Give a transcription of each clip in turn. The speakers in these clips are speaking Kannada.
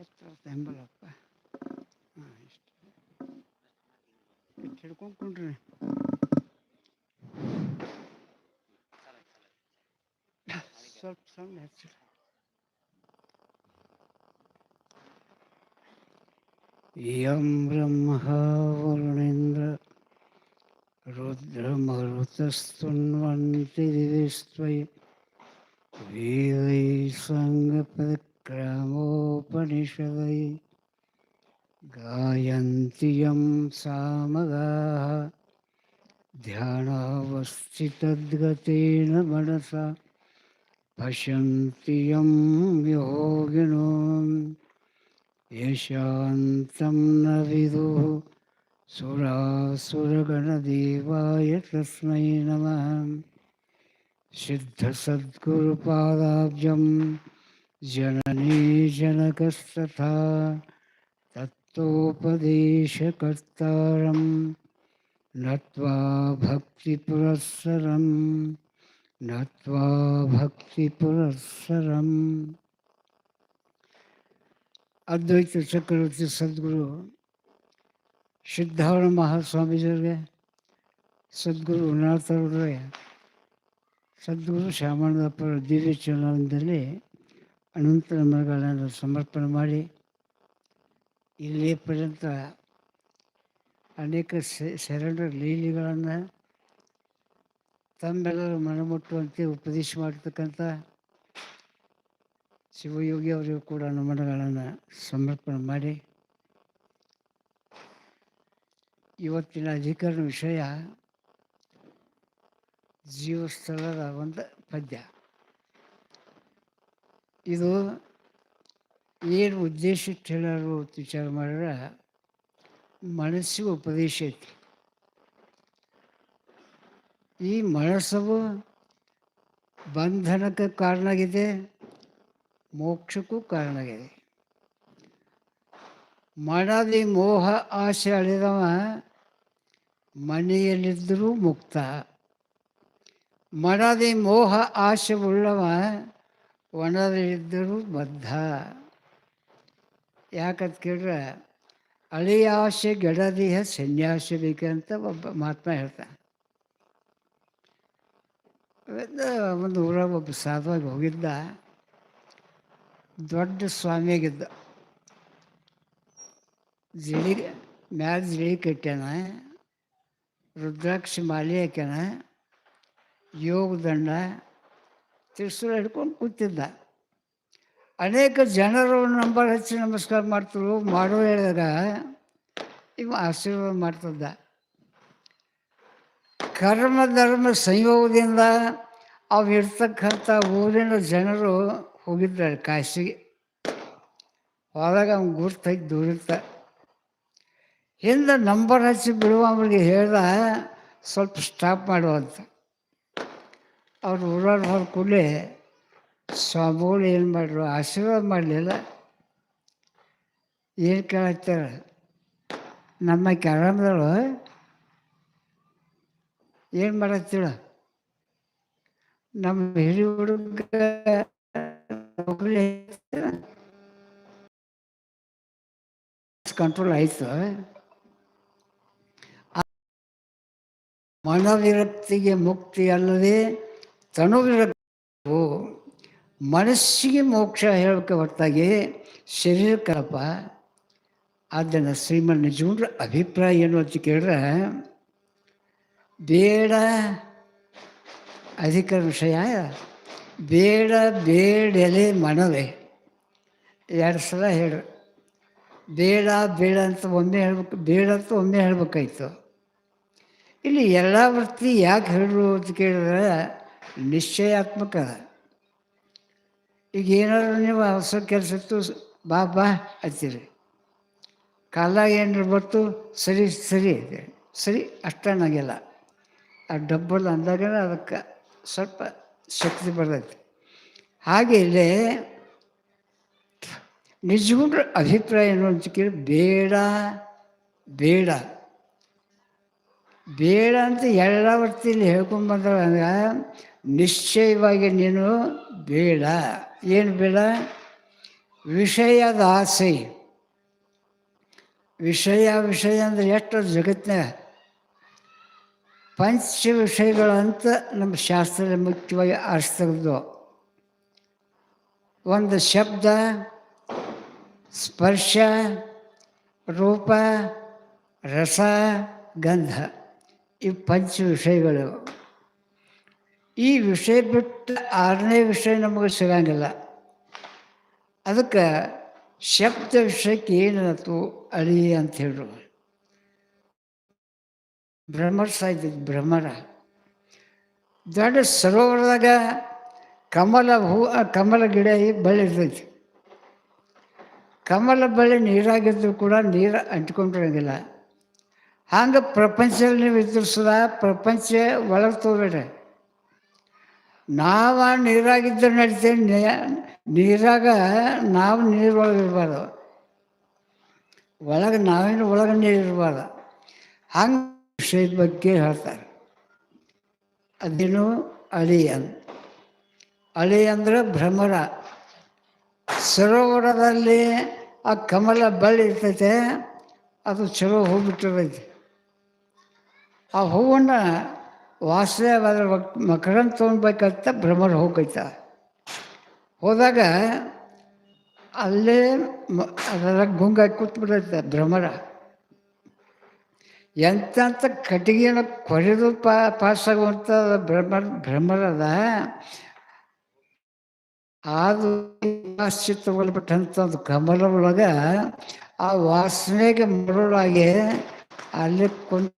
ಎತ್ತರ ಎಂಬಲಪ್ಪ ಹಾಂ ಇಷ್ಟು ಇಷ್ಟು ಹಿಡ್ಕೊಂಡು ಕುಂಡ್ರಿ ಸ್ವಲ್ಪ ಸಣ್ಣ ಹೆಚ್ಚು ಯಂ ಬ್ರಹ್ಮ ವರುಣೇಂದ್ರ रुद्रमरुतस्तुन्वन्ति दिविस्त्वयि वेदै सङ्गपदक्रामोपनिषदै गायन्ति यं सामगाः। ध्यानावस्थितद्गतेन मनसा पश्यन्ति यं योगिनो। यशान्तं न विदुः। सुरासुरगणदेवाय तस्मै नमः। सिद्धसद्गुरुपादाब्जं जननी जनकस्तथा तत्त्वोपदेशकर्तारं नत्वा भक्तिपुरःसरं नत्वा भक्तिपुरःसरम् ಅದ್ವೈತ ಚಕ್ರವರ್ತಿ ಸದ್ಗುರು ಸಿದ್ಧಾರಣ ಮಹಾಸ್ವಾಮೀಜಿಯವ್ರಿಗೆ ಸದ್ಗುರು ಉನ್ನಾಥವ್ರಿಗೆ ಸದ್ಗುರು ಶ್ಯಾಮಣ್ಣಪ್ಪರ ದಿವ್ಯ ಚಲನದಲ್ಲಿ ಅನಂತ ಮರಗಳನ್ನು ಸಮರ್ಪಣೆ ಮಾಡಿ ಇಲ್ಲಿ ಪರ್ಯಂತ ಅನೇಕ ಶರಣರ ಲೀಲೆಗಳನ್ನು ತಮ್ಮೆಲ್ಲರೂ ಮನಮುಟ್ಟುವಂತೆ ಉಪದೇಶ ಮಾಡತಕ್ಕಂಥ ಶಿವಯೋಗಿ ಅವರಿಗೂ ಕೂಡ ನಮನಗಳನ್ನು ಸಮರ್ಪಣೆ ಮಾಡಿ. ಇವತ್ತಿನ ಅಧಿಕರಣ ವಿಷಯ ಜೀವಸ್ಥಳದ ಒಂದು ಪದ್ಯ. ಇದು ಏನು ಉದ್ದೇಶ ಹೇಳೋರು ವಿಚಾರ ಮಾಡಿದ್ರೆ ಮನಸ್ಸಿಗೆ ಉಪದೇಶ ಐತಿ. ಈ ಮನಸ್ಸು ಬಂಧನಕ್ಕೆ ಕಾರಣ ಆಗಿದೆ, ಮೋಕ್ಷಕ್ಕೂ ಕಾರಣ ಆಗಿದೆ. ಮನದಿ ಮೋಹ ಆಸೆ ಅಳಿದವ ಮನೆಯಲ್ಲಿದ್ದರೂ ಮುಕ್ತ. ಮನದಿ ಮೋಹ ಆಸೆ ಉಳ್ಳವ ಒಣದಲ್ಲಿದ್ದರೂ ಬದ್ಧ ಯಾಕಂತ ಕೇಳಿದ್ರೆ ಅಳಿಯ ಆಸೆ ಗೆಡದಿಹ ಸನ್ಯಾಸ ಬೇಕಂತ ಒಬ್ಬ ಮಹಾತ್ಮ ಹೇಳ್ತಾನೆ ಒಂದು ಊರಾಗ ಒಬ್ಬ ಸಾಧುವಾಗಿ ಹೋಗಿದ್ದ ದೊಡ್ಡ ಸ್ವಾಮಿಯಾಗಿದ್ದ ಜಿಳಿ ಮ್ಯಾಲ ಜಿಳಿ ಕಟ್ಯಾನ ರುದ್ರಾಕ್ಷಿ ಮಾಲೆ ಹಾಕ್ಯಾನ ಯೋಗ ದಂಡ ತ್ರಿಶೂಲ ಹಿಡ್ಕೊಂಡು ಕೂತಿದ್ದ. ಅನೇಕ ಜನರು ನಂಬರ್ ಹಚ್ಚಿ ನಮಸ್ಕಾರ ಮಾಡ್ತರು ಮಾಡೋ ಹೇಳಿದಾಗ ಇವ ಆಶೀರ್ವಾದ ಮಾಡ್ತಿದ್ದ. ಕರ್ಮ, ಧರ್ಮ, ಸಂಯೋಗದಿಂದ ಅವು ಇರ್ತಕ್ಕಂಥ ಊರಿನ ಜನರು ಹೋಗಿದ್ದಾರೆ ಕಾಶಿಗೆ. ಹೋದಾಗ ಅವ್ನು ಗುರ್ತಾಗಿ ದೂರಿರ್ತ ಹಿಂದೆ ನಂಬರ್ ಹಚ್ಚಿ ಬಿಡುವ ಅವ್ರಿಗೆ ಹೇಳ್ದ, ಸ್ವಲ್ಪ ಸ್ಟಾಪ್ ಮಾಡುವಂತ ಅವ್ರು ಊರವ್ರು ಹೊರ ಕೂಡಲೇ ಸ್ವಾಮಿಗಳು ಏನು ಮಾಡ್ರು, ಆಶೀರ್ವಾದ ಮಾಡಲಿಲ್ಲ. ಏನು ಕೇಳತ್ತಾರ ನಮ್ಮ ಕೆಳಮದಳು ಏನು ಮಾಡತ್ತೀಳ ನಮ್ಮ ಹಿರಿಯ ಹುಡುಗ ಕಂಟ್ರೋಲ್ ಆಯಿತು. ಮನೋವಿರಕ್ತಿಗೆ ಮುಕ್ತಿ ಅಲ್ಲದೆ ತನುವಿರಕ್ತಿ ಮನಸ್ಸಿಗೆ ಮೋಕ್ಷ ಹೇಳೋಕೆ ಹೊರತಾಗಿ ಶರೀರಕ್ಕಲ್ಲಪ್ಪ ಆದ್ದರಿಂದ ಶ್ರೀಮನ್ ನಿಜಗುಂಡ್ರ ಅಭಿಪ್ರಾಯ ಏನು ಅಂತ ಕೇಳಿದ್ರೆ, ಬೇಡ ಅಧಿಕ ವಿಷಯ, ಬೇಡ ಬೇಡಲೆ ಮನವೇ. ಎರಡು ಸಲ ಹೇಳು. ಬೇಡ ಬೇಡ ಅಂತ ಒಮ್ಮೆ ಹೇಳ್ಬೇಕು, ಬೇಡ ಅಂತ ಒಮ್ಮೆ ಹೇಳ್ಬೇಕಾಯ್ತು. ಇಲ್ಲಿ ಎಲ್ಲ ವೃತ್ತಿ ಯಾಕೆ ಹೇಳು ಅಂತ ಕೇಳಿದ್ರೆ ನಿಶ್ಚಯಾತ್ಮಕ. ಈಗ ಏನಾದ್ರು ನೀವು ಹೊಸ ಕೆಲಸ ಇತ್ತು ಬಾ ಬಾ ಅಂತೀರಿ. ಕಾಲಾಗ ಏನಾರು ಬರ್ತು ಸರಿ ಸರಿ ಇದೆ ಸರಿ ಅಷ್ಟನ್ನಾಗಿಲ್ಲ ಆ ಡಬ್ಬಲ್ ಅಂದಾಗ ಅದಕ್ಕೆ ಸ್ವಲ್ಪ ಶಕ್ತಿ ಬರ್ತೈತಿ. ಹಾಗೆ ಇಲ್ಲಿ ನಿಜಗುಂಡ್ರ ಅಭಿಪ್ರಾಯ ಏನು ಅಂತ ಕೇಳಿ ಬೇಡ ಬೇಡ. ಬೇಡ ಅಂತ ಎಲ್ಲ ವರ್ತಿಯಲ್ಲಿ ಹೇಳ್ಕೊಂಡ್ಬಂದ್ರೆ ಅಂದ್ರೆ, ನಿಶ್ಚಯವಾಗಿ ನೀನು ಬೇಡ. ಏನು ಬೇಡ? ವಿಷಯದ ಆಸೆ. ವಿಷಯ ವಿಷಯ ಅಂದರೆ ಎಷ್ಟು ಜಗತ್ತಿನ ಪಂಚ ವಿಷಯಗಳಂತ ನಮ್ಮ ಶಾಸ್ತ್ರ ಮುಖ್ಯವಾಗಿ ಆರಿಸ್ತದ್ದು ಒಂದು ಶಬ್ದ, ಸ್ಪರ್ಶ, ರೂಪ, ರಸ, ಗಂಧ. ಈ ಪಂಚ ವಿಷಯಗಳು. ಈ ವಿಷಯ ಬಿಟ್ಟು ಆರನೇ ವಿಷಯ ನಮಗೆ ಸಿಗಂಗಿಲ್ಲ. ಅದಕ್ಕೆ ಶಬ್ದ ವಿಷಯಕ್ಕೆ ಏನಾಯ್ತು ಅಳಿ ಅಂತ ಹೇಳ್ರು. ಭ್ರಮರ್ ಸಾಯ್ತಿದ್ದು ಭ್ರಮರ. ದೊಡ್ಡ ಸರೋವರದಾಗ ಕಮಲ ಹೂ ಕಮಲ ಗಿಡ ಬಳ್ಳಿ ಇರ್ತೈತಿ. ಕಮಲ ಬಳ್ಳಿ ನೀರಾಗಿದ್ದರೂ ಕೂಡ ನೀರು ಅಂಟ್ಕೊಂಡಿರಂಗಿಲ್ಲ. ಹಂಗೆ ಪ್ರಪಂಚದಲ್ಲಿ ನೀವು ಎದುರಿಸದ ಪ್ರಪಂಚ ಒಳಗೆ ತಗೋಬೇಡ್ರಿ ನಾವು ನೀರಾಗಿದ್ದ ನಡಿತೇವೆ ನೀರಾಗ ನಾವು ನೀರೊಳಗೆ ಇರಬಾರ್ದು. ಒಳಗೆ ನಾವೇನು ಒಳಗೆ ನೀರು ಇರಬಾರ್ದು. ಹಂಗೆ ವಿಷಯದ ಬಗ್ಗೆ ಹೇಳ್ತಾರೆ. ಅದೇನು ಅಳಿ ಅಂತ. ಅಳಿ ಅಂದರೆ ಭ್ರಮರ. ಸರೋವರದಲ್ಲಿ ಆ ಕಮಲ ಬಳ್ಳಿ ಇರ್ತೈತೆ, ಅದು ಚಲೋ ಹೂ ಬಿಟ್ಟಿರ್ತೈತಿ ಆ ಹೂವನ್ನು ವಾಸನೆ ಅದರ ಮಕರನ್ನು ತೊಗೊಳ್ಬೇಕಂತ ಭ್ರಮರ ಹೋಗೈತ ಹೋದಾಗ ಅಲ್ಲೇ ಅದರ ಗುಂಗಾಗಿ ಕೂತ್ಬಿಡೈತೆ ಭ್ರಮರ. ಎಂಥ ಕಟ್ಟಿಗೆನ ಕೊರೆದು ಪಾ ಪಾಸಾಗುವಂಥ ಭ್ರಮರ್, ಭ್ರಮರದ ಅದು ವಾಸಿ ತಗೊಳ್ಬಿಟ್ಟಂಥದ್ದು ಕಮಲ ಒಳಗೆ ಆ ವಾಸನೆಗೆ ಮರಳಾಗಿ ಅಲ್ಲಿ ಕುಂತ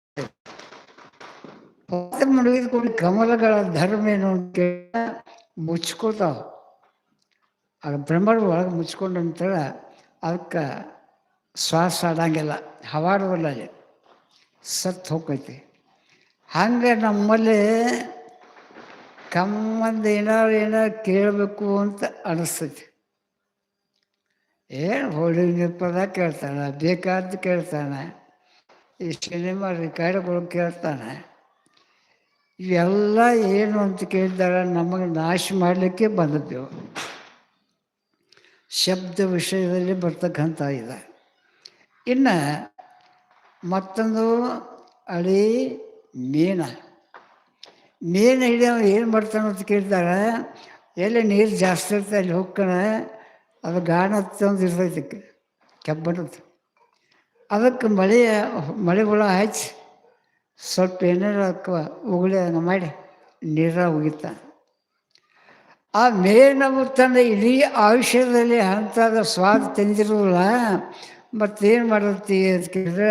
ಮುಳುಗಿದ್ಕೊಂಡು ಕಮಲಗಳ ಧರ್ಮ ಏನು ಅಂತ ಮುಚ್ಕೋತಾವ ಆಗ ಬ್ರಹ್ಮರ ಒಳಗೆ ಮುಚ್ಕೊಂಡು ಅಂತೇಳಿ ಅದಕ್ಕೆ ಶ್ವಾಸ ಆಡಂಗಿಲ್ಲ ಹವಾಡೋದಿಲ್ಲ ಅಲ್ಲಿ ಸತ್ತು ಹೋಗೈತಿ ಹಂಗೆ ನಮ್ಮಲ್ಲಿ ಕಮ್ಮಂದು ಏನಾರು ಏನಾರು ಕೇಳಬೇಕು ಅಂತ ಅನಿಸ್ತೈತಿ ಏನು ಹೋಳಿ ಪದ ಕೇಳ್ತಾನೆ ಬೇಕಾದ್ದು ಕೇಳ್ತಾನೆ ಈ ಸಿನಿಮಾ ರೆಕಾರ್ಡ್ಗಳು ಕೇಳ್ತಾನೆ ಇವೆಲ್ಲ ಏನು ಅಂತ ಕೇಳಿದಾಗ ನಮಗೆ ನಾಶ ಮಾಡಲಿಕ್ಕೆ ಬಂದದ್ದೆವು ಶಬ್ದ ವಿಷಯದಲ್ಲಿ ಬರ್ತಕ್ಕಂಥ ಇದೆ. ಇನ್ನು ಮತ್ತೊಂದು ಅಳಿ ಮೀನ. ಮೀನು ಹಿಡಿಯೋ ಏನು ಮಾಡ್ತಾನೆ ಅಂತ ಕೇಳಿದಾಗ ಎಲ್ಲಿ ನೀರು ಜಾಸ್ತಿ ಇರ್ತದೆ ಅಲ್ಲಿ ಹೋಗ್ತಾನೆ, ಅದು ಗಾಣ ತಂದು ಇರ್ತೈತಿ ಕೆಬ್ಬಣದ್ದು ಅದಕ್ಕೆ ಮಳೆ ಮಳೆ ಹುಳ ಹಚ್ಚಿ ಸ್ವಲ್ಪ ಏನೇನು ಉಗುಳಿಯನ್ನು ಮಾಡಿ ನೀರ ಹೋಗಿತ್ತ ಆ ಮೇನವು ತನ್ನ ಇಡೀ ಆಯುಷ್ಯದಲ್ಲಿ ಅಂಥದ ಸ್ವಾದ ತಂದಿರೋಲ್ಲ ಮತ್ತೇನು ಮಾಡತ್ತಿ ಅಂತ ಕೇಳಿದ್ರೆ,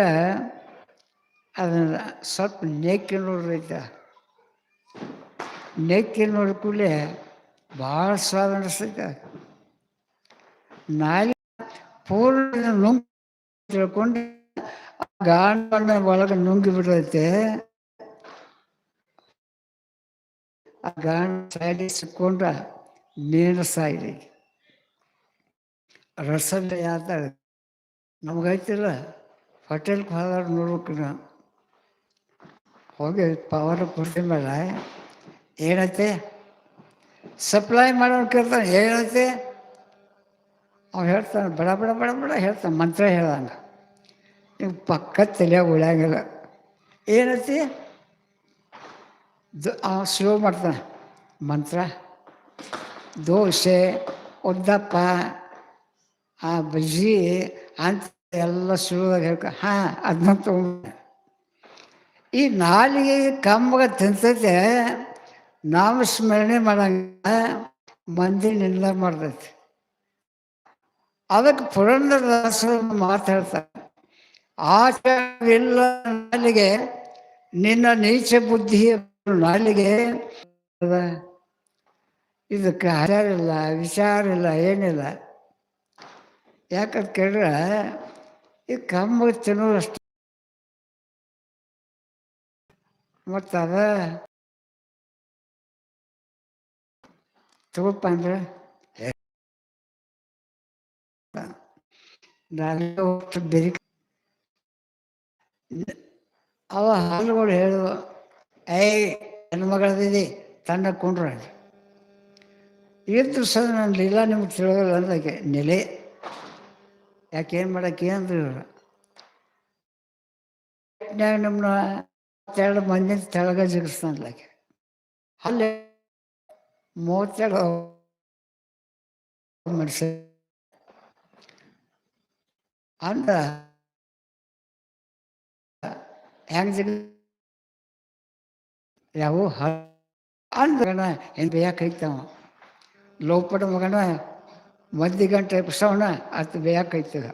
ಅದನ್ನು ಸ್ವಲ್ಪ ನೆಕ್ಕಿ ನೋಡ್ರೈತ ನೆಕ್ಕಿ ನೋಡಿದ ಕೂಡಲೇ ಭಾಳ ಸ್ವಾದ ಅನಿಸ್ತೈತೆ ನಾಳೆ ಪೂರ್ಣ ನುಂಗ್ ತಿಳ್ಕೊಂಡು ಗಾಂಡ ಒಳಗೆ ನುಂಗಿ ಬಿಡೈತೆ ಆ ಗಾಂಡ ಸಾಯಿಲಿ ಸಿಕ್ಕೊಂಡ್ರ ಮೀನು ಸಾಯಿಲಿ ರಸಲ್ಲ ಯಾವ್ದ ನಮಗೈತಿಲ್ಲ ಹೋಟೆಲ್ಗೆ ಹೋದ್ರೆ ನೋಡ್ಬೇಕು ನಾವು ಹೋಗಿ ಪವರ್ ಕೊಡ್ತೀನಿ ಮೇಲೆ ಏನೈತೆ ಸಪ್ಲೈ ಮಾಡೋನು ಕೇಳ್ತಾನೆ ಏನೈತೆ ಅವ್ನು ಹೇಳ್ತಾನೆ ಬಡ ಬಡ ಬಡ ಬಡ ಹೇಳ್ತಾನೆ ಮಂತ್ರ ಹೇಳ್ದಂಗೆ ನೀವು ಪಕ್ಕ ತಲೆ ಉಳಿಯಂಗಿಲ್ಲ ಏನೈತಿ? ದ ಸ್ಲೋ ಮಾಡ್ತಾನೆ. ಮಂತ್ರ. ದೋಸೆ, ಉದ್ದಪ್ಪ, ಆ ಬಜ್ಜಿ, ಅಂತ ಎಲ್ಲ ಶುರುವಾಗಿ ಹೇಳ್ಕ, ಹಾಂ ಅದನ್ನ ತೊಗೊಂಡು ಈ ನಾಲಿಗೆ ಕಂಬಗ ತಿಂತೈತೆ ನಾಮ ಸ್ಮರಣೆ ಮಾಡಂಗ ಮಂದಿ ನಿಂದ ಮಾಡ್ತೈತಿ. ಅದಕ್ಕೆ ಪುರಂದರದಾಸರು ಮಾತಾಡ್ತಾರೆ. ಆಚಾರವಿಲ್ಲ ನಾಲಿಗೆ, ನಿನ್ನ ನೀಚ ಬುದ್ಧಿ ನಾಲಿಗೆ ಇದಕ್ಕೆ ಆಚಾರ ಇಲ್ಲ, ವಿಚಾರ ಇಲ್ಲ, ಏನಿಲ್ಲ. ಯಾಕಂತ ಕೇಳಿದ್ರೆ, ಈ ಕಮ್ಮ ತಿನ್ನೋದಷ್ಟು ಮತ್ತು ಅದ ತಗೋಪ್ಪ ಅಂದ್ರೆ ನಾನು ಬೇರೆ ಅವ ಹಾಲುಗಳು ಹೇಳು ಏಯ್ ಹೆಣ್ಮಗಳದಿದೆ ತಂಡ ಕೊಂಡ್ರ ಇತ್ತು ಸರ್ ನನ್ನ ಲೀಲಾ ನಿಮ್ಗೆ ತಿಳಿಯೋಲ್ಲ ಅಂದಾಗೆ ನೆಲೆ, ಯಾಕೆ ಏನು ಮಾಡಕ್ಕೆ? ಅಂದ್ರು ಇವ್ರು. ನಮ್ಮನ್ನ ಎರಡು ಮಂದಿ ತೆಳಗ ಜಿಗಿಸ್ತಾನೆ ಅಲ್ಲಿ ಮೂವತ್ತೆರಡು ಮನುಷ್ಯ ಅಂದ ಹೆಂಗೆ ಯಾವ ಅಂದ್ರಣ ಏನು ಐತವ ಲೋಪಡ ಮಗನ ಮದ್ದಿ ಗಂಟೆ ಎಪ್ಸವಣ ಅದು ಐತದ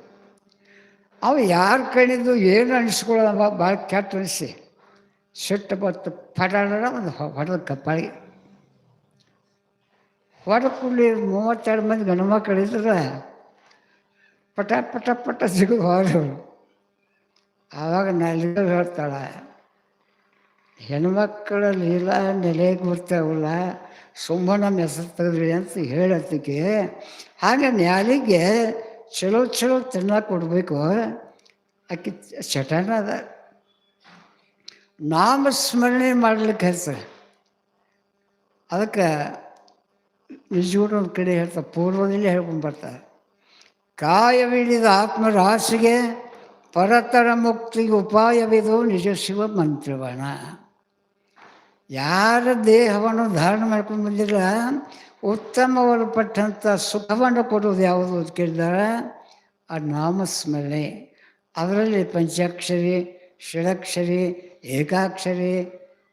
ಅವ ಯಾರ ಕಣಿದು ಏನು ಅನಿಸ್ಕೊಳ್ಳೋವ ಭಾಳ ಕೆಟ್ಟ ಅನಿಸಿ ಸಿಟ್ಟು ಬತ್ತು ಪಟಾಡ ಒಂದು ಹೊಡೆದ ಕಪ್ಪಾಳಿ ಕೂಡಲಿ ಮೂವತ್ತೆರಡು ಮಂದಿ ಗಂಡು ಮಕ್ಕಳು ಇದ್ರೆ ಪಟ ಪಟ ಪಟ ಸಿಗು ಹೊರು ಆವಾಗ ನಲ್ಲಿಗೆ ಹೇಳ್ತಾಳೆ, ಹೆಣ್ಮಕ್ಳ ಲೀಲಾ ನೆಲೆಗೆ ಬರ್ತಾವಲ್ಲ, ಸುಮ್ಮನೆ ಹೆಸರು ತೆಗೆದ್ರಿ ಅಂತ ಹೇಳತ್ತಿಗೆ ಹಾಗೆ ನ್ಯಾಲಿಗೆ ಚಲೋ ಚಲೋ ತಿನ್ನಕ್ಕೆ ಕೊಡಬೇಕು, ಆಕೆ ಚಟನ ಅದ. ನಾಮಸ್ಮರಣೆ ಮಾಡ್ಲಿಕ್ಕೆ ಹೇಳ್ತಾರೆ ಅದಕ್ಕೆ ನಿಜಗೂಡ ಒಂದು ಕಡೆ ಹೇಳ್ತಾರೆ ಪೂರ್ವದಲ್ಲಿ ಹೇಳ್ಕೊಂಡು ಬರ್ತಾರೆ ಕಾಯವಿಡಿದ ಆತ್ಮರಾಶಿಗೆ ಪರತರ ಮುಕ್ತಿಗೆ ಉಪಾಯವಿದು ನಿಜ ಶಿವ ಮಂತ್ರವಣ. ಯಾರ ದೇಹವನ್ನು ಧಾರಣೆ ಮಾಡ್ಕೊಂಡು ಬಂದಿಲ್ಲ ಉತ್ತಮವಲ್ಪಟ್ಟಂಥ ಸುಖವನ್ನು ಕೊಡುವುದು ಯಾವುದು ಅಂತ ಕೇಳಿದಾರೆ ಆ ನಾಮಸ್ಮರಣೆ. ಅದರಲ್ಲಿ ಪಂಚಾಕ್ಷರಿ, ಷಡಾಕ್ಷರಿ, ಏಕಾಕ್ಷರಿ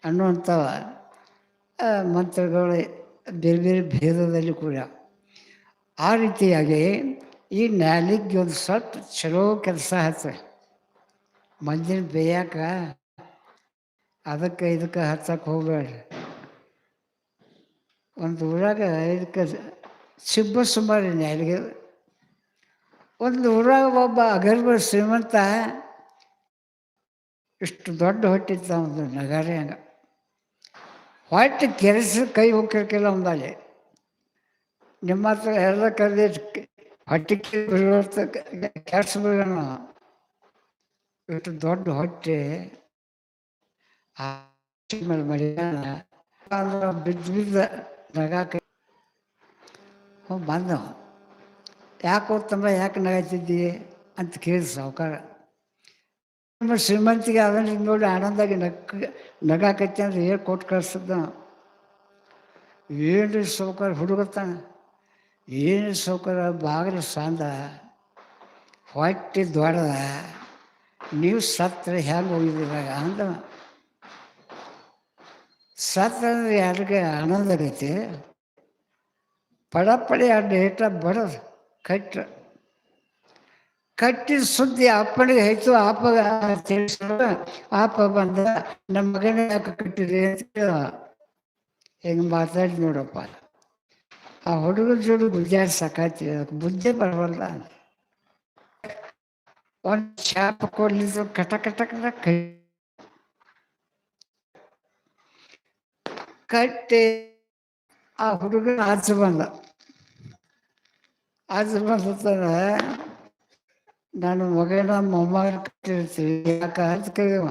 ಅನ್ನುವಂಥ ಮಂತ್ರಗಳು ಬೇರೆ ಬೇರೆ ಭೇದದಲ್ಲಿ ಕೂಡ ಆ ರೀತಿಯಾಗಿ ಈ ನ್ಯಾಲಿಗೆ ಒಂದು ಸ್ವಲ್ಪ ಚಲೋ ಕೆಲಸ ಹಚ್ಚ. ಮಂದಿನ ಬೇಯಾಕ ಅದಕ್ಕೆ ಇದಕ್ಕೆ ಹಚ್ಚಕ್ಕೆ ಹೋಗ್ಬೇಡ್ರಿ ಒಂದು ಊರಾಗ ಇದಕ್ಕೆ ಸಿಬ್ಬ ಸುಮಾರು ನ್ಯಾಲಿಗೆ ಒಂದು ಊರಾಗ ಒಬ್ಬ ಅಗರ್ಭ ಶ್ರೀಮಂತ ಇಷ್ಟು ದೊಡ್ಡ ಹೊಟ್ಟಿದ್ದ ಒಂದು ನಗರ ಹಂಗ. ಹೊಟ್ಟೆ ಕೆರೆಸ ಕೈ ಹೋಗಿರ್ಕಿಲ್ಲ ಒಂದಲ್ಲಿ ನಿಮ್ಮ ಹತ್ರ ಎಲ್ಲ ಹೊಟ್ಟೆ ಕೆಲಸ ಬಿಡೋಣ ಇಷ್ಟು ದೊಡ್ಡ ಹೊಟ್ಟೆ ಮೇಲೆ ಮಡಿಯಾಣ ಅಂದ್ರೆ ಬಿದ್ದು ಬಿದ್ದ ನಗಾಕ ಬಂದವ. ಯಾಕೆ ಹೋಗ್ತಂಬ ಯಾಕೆ ನಗಾತಿದ್ದಿ ಅಂತ ಕೇಳಿ ಸಾವುಕಾರ. ನಮ್ಮ ಶ್ರೀಮಂತಿಗೆ ಅದನ್ನ ನೋಡಿ ಆನಂದಾಗಿ ನಕ್ ನಗಾಕೈತಿ ಅಂದ್ರೆ ಏನು ಕೊಟ್ಟು ಕಳಿಸ್ತದ ಏನು ಸೌಕರ್ಯ ಹುಡುಗತ್ತಾನ ಏನು ಸೌಕರ್ಯ ಬಾಗಿಲು ಸಂದ, ಹೊಟ್ಟೆ ದೊಡ್ಡದ, ನೀವು ಸತ್ರ ಹೆಂಗೆ ಹೋಗಿದ್ದೀರಾಗ ಅಂದ ಸತ್ರ ಅಂದ್ರೆ ಯಾರಿಗೆ ಆನಂದ ಆಗೈತಿ? ಪಡ ಪಡೆ ಆ ಡೇಟ ಬಡದು ಕಟ್ಟ ಕಟ್ಟಿದ ಸುದ್ದಿ ಅಪ್ಪನಿಗೆ ಆಯ್ತು ಆಪಗ ತಿಳಿಸಿದ ಆಪ ಬಂದ, ನಮ್ಮ ಮಗನ ಯಾಕೆ ಕಟ್ಟಿರಿ ಅಂತ ಹಿಂಗೆ ಮಾತಾಡಿ ನೋಡಪ್ಪ. ಆ ಹುಡುಗರ ಜೋಡಿ ಗುಜಾರ್ ಸಾಕಾತಿ ಅದಕ್ಕೆ ಬುದ್ಧಿ ಬರವಲ್ಲ ಒಂದು ಶಾಪ ಕೊಡ್ಲಿದ್ದು ಕಟ ಕಟ ಕಟ ಕೈ ಕಟ್ಟಿ ಆ ಹುಡುಗನ ಆಚೆ ಬಂದ ಆಚೆ ಬಂದ ನಾನು ಮಗನ ಮೊಮ್ಮಗ ಕಟ್ಟಿರ್ತೀವಿ ಯಾಕೆ ಅಂತ ಕೇಳಿವ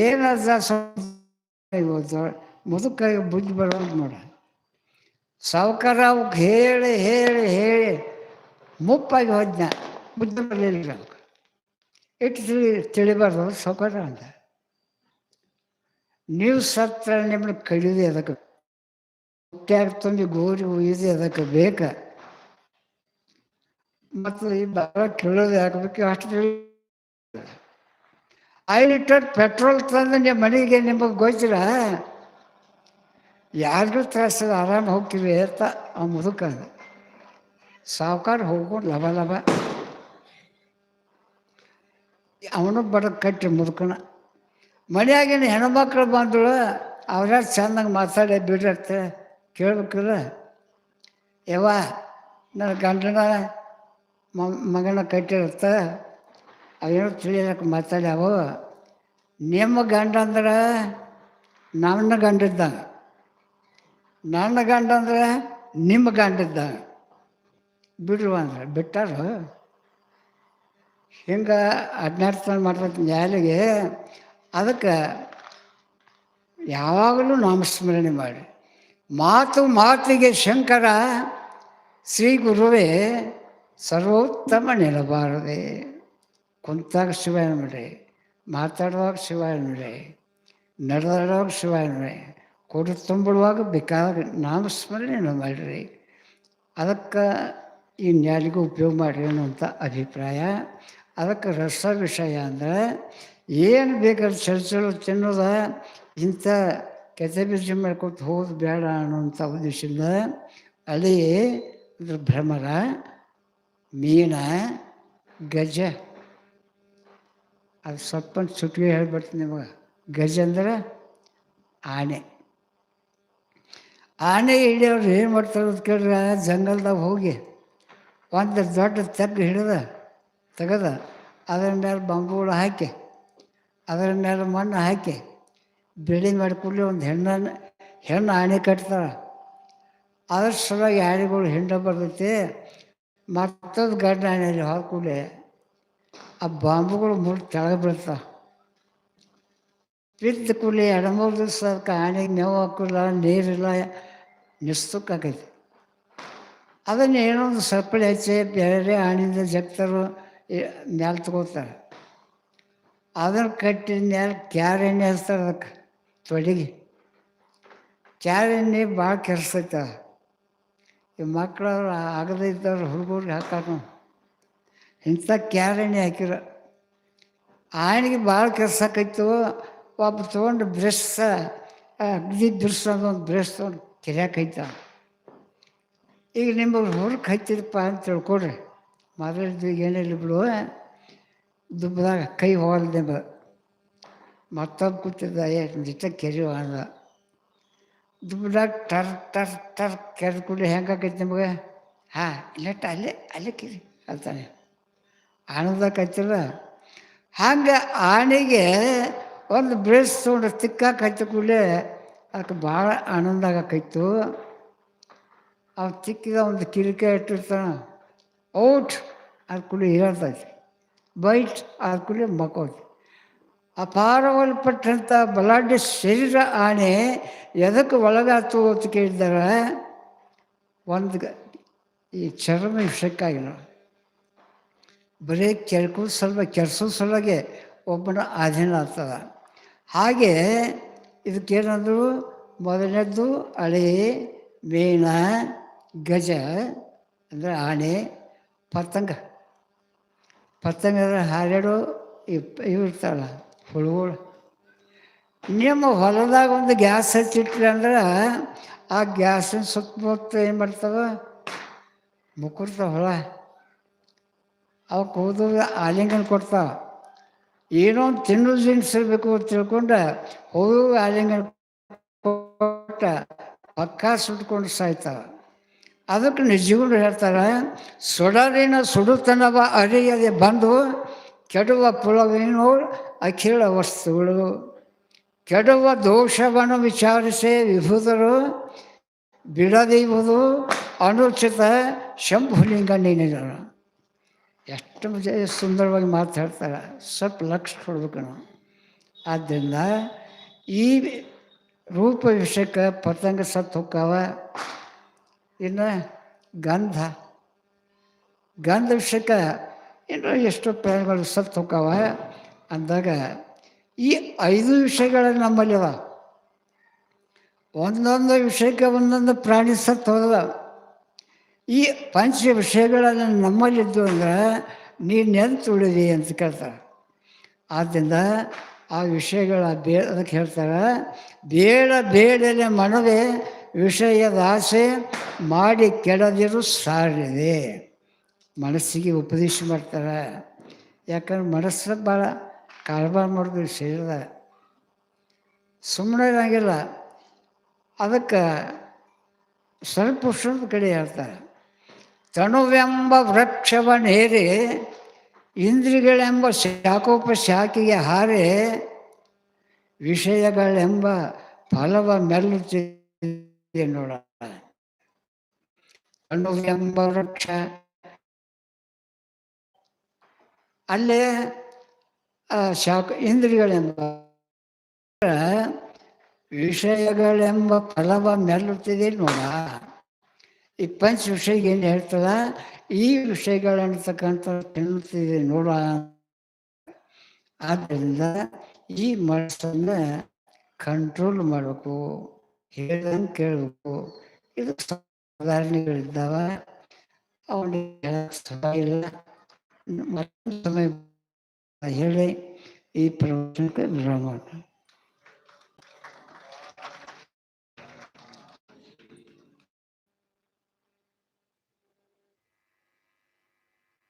ಏನದ ಇವತ್ತು ಮುದುಕಾಗಿ ಬುದ್ಧಿ ಬರೋದು ನೋಡ. ಸಾವುಕಾರ ಅವಕ್ಕೆ ಹೇಳಿ ಹೇಳಿ ಹೇಳಿ ಮುಪ್ಪಾಗಿ ಹೋದ್ನ ಬುದ್ಧಿ ಬರಲಿಲ್ಲ ಅವಕ್ಕೆ ಇಟ್ಟು ತಿಳಿ ತಿಳಿಬಾರ್ದು ಸಾವುಕಾರ ಅಂತ ನೀವು ಸತ್ರ ನಿಮ್ಮನ್ನ ಕಡಿದು ಅದಕ್ಕೆ ಹುಟ್ಟ್ಯಾಗ ತುಂಬಿ ಗೋರಿ ಉಯ್ದು ಅದಕ್ಕೆ ಬೇಕ ಮತ್ತು ಈ ಬಾಳ ಕೇಳೋದು ಯಾಕಬೇಕು ಅಷ್ಟು ತಿಳಿ ಐದು ಲೀಟರ್ ಪೆಟ್ರೋಲ್ ತಂದು ನಿಮ್ಮ ಮನೆಗೆ ನಿಮಗೆ ಗೊತ್ತಿಲ್ಲ ಯಾರಿಗೂ ತ್ರಾಸದ ಆರಾಮ ಹೋಗ್ತೀವಿ ಅಂತ ಆ ಮುದುಕ ಸಾವುಕಾರ ಹೋಗ್ಕೊಂಡು ಲಭ ಲಭ. ಅವನು ಬಡ ಕಟ್ಟಿ ಮುದುಕನ. ಮನೆಯಾಗಿನ ಹೆಣ್ಮಕ್ಳು ಬಂದಳು ಅವ್ರ ಚೆನ್ನಾಗಿ ಮಾತಾಡಿ ಬಿಡತ್ತೆ ಕೇಳ್ಬೇಕಲ್ಲ. ಯವ್ವ, ನನ್ನ ಗಂಡನ ಮಗನ ಕಟ್ಟಿರುತ್ತೆ? ಅವೇನು ತಿಳಿಯಕ್ಕೆ ಮಾತಾಡ್ಯಾವು? ನಿಮ್ಮ ಗಂಡ ಅಂದ್ರೆ ನನ್ನ ಗಂಡ ಇದ್ದಂಗೆ ನನ್ನ ಗಂಡ ಅಂದ್ರೆ ನಿಮ್ಮ ಗಂಡ ಇದ್ದಂಗೆ ಬಿಡ್ರು ಅಂದ್ರೆ, ಬಿಟ್ಟಾರು. ಹಿಂಗೆ ಹದಿನಾರು ಮಾಡ್ತಕ್ಕ ನ್ಯಾಯಾಲಿಗೆ ಅದಕ್ಕೆ ಯಾವಾಗಲೂ ನಾಮಸ್ಮರಣೆ ಮಾಡಿ. ಮಾತು ಮಾತಿಗೆ ಶಂಕರ, ಶ್ರೀ ಗುರುವೇ, ಸರ್ವೋತ್ತಮ ನಿಲ್ಲಬಾರದೆ ಕುಂತಾಗ ಶಿವಾಯ ನೋಡ್ರಿ, ಮಾತಾಡುವಾಗ ಶಿವಾಯ ನೋಡ್ರಿ, ನಡೆದಾಡುವಾಗ ಶಿವಾಯ ನೋಡ್ರಿ. ಕೊಡು ತುಂಬಿಡುವಾಗ ಬೇಕಾದ್ರೆ ನಾಮಸ್ಮರಣೆ ಮಾಡಿರಿ. ಅದಕ್ಕೆ ಈ ನ್ಯಾಲಿಗೂ ಉಪಯೋಗ ಮಾಡಿರಿ ಅನ್ನುವಂಥ ಅಭಿಪ್ರಾಯ. ಅದಕ್ಕೆ ರಸ ವಿಷಯ ಅಂದರೆ ಏನು ಬೇಕಾದ್ರೆ ಚರ್ಚಲು ತಿನ್ನೋದ ಇಂಥ ಕೆತೆ ಬೀಜ ಹೋಗೋದು ಬೇಡ ಅನ್ನೋಂಥ ಉದ್ದೇಶದಿಂದ ಅಲ್ಲಿ ಅಂದ್ರೆ ಭ್ರಮರ, ಮೀನ, ಗಜ. ಅದು ಸ್ವಲ್ಪ ಚುಟ್ಟಿಗೆ ಹೇಳ್ಬಿಡ್ತೀನಿ ನಿಮಗೆ. ಗಜ ಅಂದ್ರೆ ಆನೆ ಆನೆ ಹಿಡಿಯೋರು ಏನು ಮಾಡ್ತಾರೆ ಅಂತ ಕೇಳಿದ್ರೆ ಜಂಗಲ್ದಾಗ ಹೋಗಿ ಒಂದು ದೊಡ್ಡ ತೆಗ್ಗು ಹಿಡಿದ, ತೆಗೆದ, ಅದರ ಮೇಲೆ ಬಂಬುಗಳು ಹಾಕಿ, ಅದರ ಮೇಲೆ ಮಣ್ಣು ಹಾಕಿ, ಬಿಳಿ ಮಾಡಿಕೊಳ್ಳಿ ಒಂದು ಹೆಣ್ಣನ್ನು ಹೆಣ್ಣು ಆಣೆ ಕಟ್ತಾರೆ. ಅದ್ರ ಸಲುವಾಗಿ ಆಣೆಗಳು ಹಿಂಡ ಬರ್ತೈತಿ. ಮತ್ತೊಂದು ಗಡ್ಡ ಆಣೆಯಲ್ಲಿ ಹಾಕೊಳ್ಳಿ ಆ ಬಾಂಬುಗಳು ಮುಟ್ಟು ತೆಳಗೆ ಬೀಳ್ತಾವೆ. ಬಿದ್ದ ಕೂಡಲೇ ಎರಡು ಮೂರು ದಿವಸ ಅದಕ್ಕೆ ಆನೆಗೆ ಮೇವು ಹಾಕಿಲ್ಲ ನೀರಿಲ್ಲ ನಿಸ್ತುಕ್ಕಾಕೈತಿ ಅದನ್ನು ಏನೋ ಒಂದು ಸಪ್ಪಳಿ ಹಚ್ಚಿ, ಬೇರೆ ಆಣಿಂದ ಜಗ್ತರು ಮ್ಯಾಲೆ ತಗೋತಾರೆ. ಅದನ್ನು ಕಟ್ಟಿದ ಮ್ಯಾಲೆ ಕ್ಯಾರೆಣ್ಣೆ ಹಚ್ತಾರೆ ಅದಕ್ಕೆ, ತೊಡಿಗೆ. ಕ್ಯಾರೆಣ್ಣೆ ಭಾಳ ಕೆರ್ಸೈತೆ ಈ ಮಕ್ಕಳವ್ರು ಆಗದೇ ಇದ್ದವ್ರು ಹುಡುಗರಿಗೆ ಹಾಕಾಕ ಇಂಥ ಕ್ಯಾರೆಣ್ಣೆ ಹಾಕಿರ. ಆಣಿಗೆ ಭಾಳ ಕೆರ್ಸಕ್ಕೈತು ಒಬ್ಬ ತೊಗೊಂಡು ಬ್ರಷ್ ಅಗ್ದಿ ಬಿರ್ಸೋದು ಒಂದು ಬ್ರಷ್ ತೊಗೊಂಡು ಕೆರ್ಯಾಕೈತ ಈಗ ನಿಮಗೆ ಹೊರಗೆ ಹಚ್ಚಿದಪ್ಪ ಅಂತ ತಿಳ್ಕೊಡ್ರಿ. ಮೊದಲಿದ್ದು ಏನಿಲ್ಲ ಬಿಡು. ದುಬ್ಬದಾಗ ಕೈ ಹೋಗಲ್ದೆ ಮತ್ತೊಬ್ಬ ಕೂತಿದ್ದ, ಏ ಕೆರೆ ಅಂದ ದುಬ್ಬದಾಗ ಟರ್ ಟರ್ ಟರ್ ಕೆರೆದು ಕೂಡ ಹೆಂಗಾಕೈತಿ ನಿಮಗೆ? ಹಾಂ, ಇಲ್ಲಟ್ಟ, ಅಲ್ಲೇ ಅಲ್ಲೇ ಕಿರಿ, ಅಂತಾನೆ. ಆನಂದ ಹಚ್ಚಿಲ್ಲ ಹಂಗೆ ಆನೆಗೆ ಒಂದು ಬ್ರೇಸ್ ತೊಗೊಂಡು ತಿಕ್ಕಾಕ ಹಚ್ಚ ಕೂಡಲೇ ಅದಕ್ಕೆ ಭಾಳ ಆನಂದ ಆಗಕ್ಕೈತು ಅವು ತಿಕ್ಕಿದ ಒಂದು ಕಿರಿಕೆ ಇಟ್ಟಿರ್ತಾನೆ, ಔಟ್, ಅದು ಕುಳಿ ಹೇಳ್ತೈತಿ ಬೈಟ್, ಅದು ಕುಳಿ ಮಕ್ಕೋತಿ. ಅಪಾರವಲ್ಪಟ್ಟಂಥ ಬಲಾಢ್ಯ ಶರೀರ ಆನೆ ಎದಕ್ಕೆ ಒಳಗಾತು ಅಂತ ಕೇಳಿದರೆ, ಒಂದು ಈ ಚರ್ಮ ವಿಷಯಕ್ಕಾಗಿಲ್ಲ ಬರೀ ಕೆರ್ಕೋ ಸಲ ಕೆರ್ಸೋ ಸಲುವಾಗೆ ಒಬ್ಬನ ಅಧೀನ ಆಗ್ತದ. ಹಾಗೆ ಇದಕ್ಕೇನಂದ್ರು ಮೊದಲನೇದ್ದು ಅಳೆ ಮೇಣ ಗಜ, ಅಂದರೆ ಆನೆ ಪತಂಗ. ಪತಂಗ ಅಂದರೆ ಹಾರಾಡೋ ಇವ್- ಇರ್ತಾವಲ್ಲ ಹುಳುಗಳು. ನಿಮ್ಮ ಹೊಲದಾಗ ಒಂದು ಗ್ಯಾಸ್ ಹಚ್ಚಿಟ್ರಿ ಅಂದ್ರೆ ಆ ಗ್ಯಾಸಿನ ಸುತ್ತಮುತ್ತ ಏನು ಮಾಡ್ತಾವ ಮುಕ್ಕುರ್ತಾವ ಹೊಳ ಅವಕ್ಕೆ ಹೋದಾಗ ಆಲಿಂಗನ ಕೊಡ್ತಾವ. ಏನೋ ಒಂದು ತಿನ್ನೋದು ತಿನ್ಸಿರ್ಬೇಕು ಅಂತ ತಿಳ್ಕೊಂಡ ಹೋಗಿ ಆಲಿಂಗನ ಕೊಟ್ಟ ಪಕ್ಕ ಸುಟ್ಕೊಂಡು ಸಾಯ್ತಾವ ಅದಕ್ಕೆ ನಿಜಗಳು ಹೇಳ್ತಾರೆ ಸುಡರಿನ ಸುಡುತನವ ಅರಿಯದೆ ಬಂದು ಕೆಡುವ ಪುಲವೇನೋ ಅಖಿಲ ವಸ್ತುಗಳು. ಕೆಡುವ ದೋಷವನ್ನು ವಿಚಾರಿಸಿ ವಿಭೂತರು ಬಿಡದಿರುವುದು ಅನುಚಿತ ಶಂಭುಲಿಂಗ ನೀನಿದನು ಎಷ್ಟು ಸುಂದರವಾಗಿ ಮಾತಾಡ್ತಾರೆ ಸ್ವಲ್ಪ ಲಕ್ಷ ಕೊಡ್ಬೇಕು ನಾವು ಆದ್ದರಿಂದ ಈ ರೂಪ ವಿಷಯಕ್ಕೆ ಪತಂಗ ಸತ್ತು ಹೋಕ್ಕಾವ ಇನ್ನು ಗಂಧ ಗಂಧ ವಿಷಯಕ್ಕೆ ಇನ್ನು ಎಷ್ಟೋ ಪ್ರಾಣಿಗಳು ಸತ್ತು ಹೋಕ್ಕಾವ ಅಂದಾಗ ಈ ಐದು ವಿಷಯಗಳ ನಮ್ಮಲ್ಲಿವ. ಒಂದೊಂದು ವಿಷಯಕ್ಕೆ ಒಂದೊಂದು ಪ್ರಾಣಿ ಸತ್ತು ಹೋದವ. ಈ ಪಂಚ ವಿಷಯಗಳನ್ನು ನಮ್ಮಲ್ಲಿದ್ದು ಅಂದ್ರೆ ನೀನು ನೆನ್ತು ಉಳಿದಿ ಅಂತ ಕೇಳ್ತಾರೆ. ಆದ್ದರಿಂದ ಆ ವಿಷಯಗಳ ಬೇ, ಅದಕ್ಕೆ ಹೇಳ್ತಾರೆ, ಬೇಡ ಬೇಡನೆ ಮನವೇ ವಿಷಯದ ಆಸೆ ಮಾಡಿ ಕೆಡದಿರು ಸಾರಿದೆ. ಮನಸ್ಸಿಗೆ ಉಪದೇಶ ಮಾಡ್ತಾರೆ. ಯಾಕಂದ್ರೆ ಮನಸ್ಸು ಭಾಳ ಕಾರ್ಬಾರ್ ಮಾಡಿದ್ರು ಶರೀರದ ಸುಮ್ಮನೆ ಇರಂಗಿಲ್ಲ. ಅದಕ್ಕೆ ಸ್ವಲ್ಪ ಕಡೆ ಹೇಳ್ತಾರೆ. ತನುವೆಂಬ ವೃಕ್ಷವನ್ನೇರಿ ಇಂದ್ರಿಗಳೆಂಬ ಶಾಖೋಪ ಶಾಖೆಗೆ ಹಾರಿ ವಿಷಯಗಳೆಂಬ ಫಲವ ಮೆಲ್ಲುತ್ತಿದೆ ನೋಡ. ತಣುವೆಂಬ ವೃಕ್ಷ. ಅಲ್ಲೇ ಶಾಖ ಇಂದ್ರಿಗಳೆಂಬ ವಿಷಯಗಳೆಂಬ ಫಲವ ಮೆಲ್ಲುತ್ತಿದೆ ನೋಡ. ಈ ಪಂಚ ವಿಷಯ ಏನು ಹೇಳ್ತದ? ಈ ವಿಷಯಗಳನ್ನತಕ್ಕಂಥ ತಿನ್ನುತ್ತಿದೆ ನೋಡ. ಆದ್ದರಿಂದ ಈ ಮನಸ್ಸನ್ನು ಕಂಟ್ರೋಲ್ ಮಾಡಬೇಕು. ಹೇಳ್ದಂಗೆ ಕೇಳಬೇಕು. ಇದು ಉದಾಹರಣೆಗಳಿದ್ದಾವ ಅವನಿಗೆ ಸಮಯ ಇಲ್ಲ. ಹೇಳಿ ಈ ಪ್ರವಚನಕ್ಕೆ ವಿರಾಮ